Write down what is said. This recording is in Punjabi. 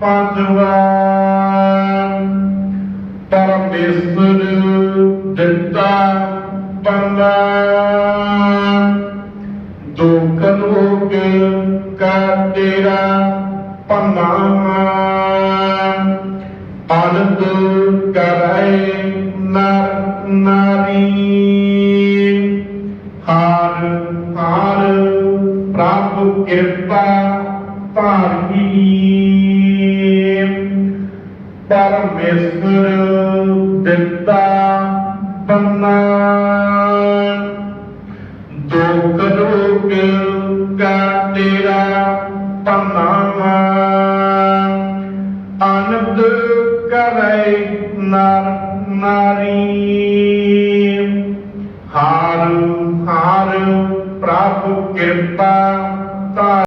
ਧੰਨਵਾਦ ਪਰਮੇਸ਼ਰ ਦਿੱਤਾ ਪੰਨਾ ਦੁੱਖ ਲੋਕ ਕਾ ਤੇਰਾ ਪੰਨਾ ਆਨੰਦ ਕਰਾਏ ਨਰ ਨਾਰੀ। ਹਾਰ ਹਾਰ ਪ੍ਰਭ ਕਿਰਪਾ ਧਾਰੀ। ਪਰਮੇਸ਼ਰ ਦਿੱਤਾ ਬੰਨਾ ਦੁੱਖ ਰੋਗ ਕਾ ਤੇਰਾ ਪੰਨਾ ਆਨੰਦ ਕਰੇ ਨਰ ਨਾਰੀ। ਹਾਰ ਹਾਰ ਪ੍ਰਭ ਕਿਰਪਾ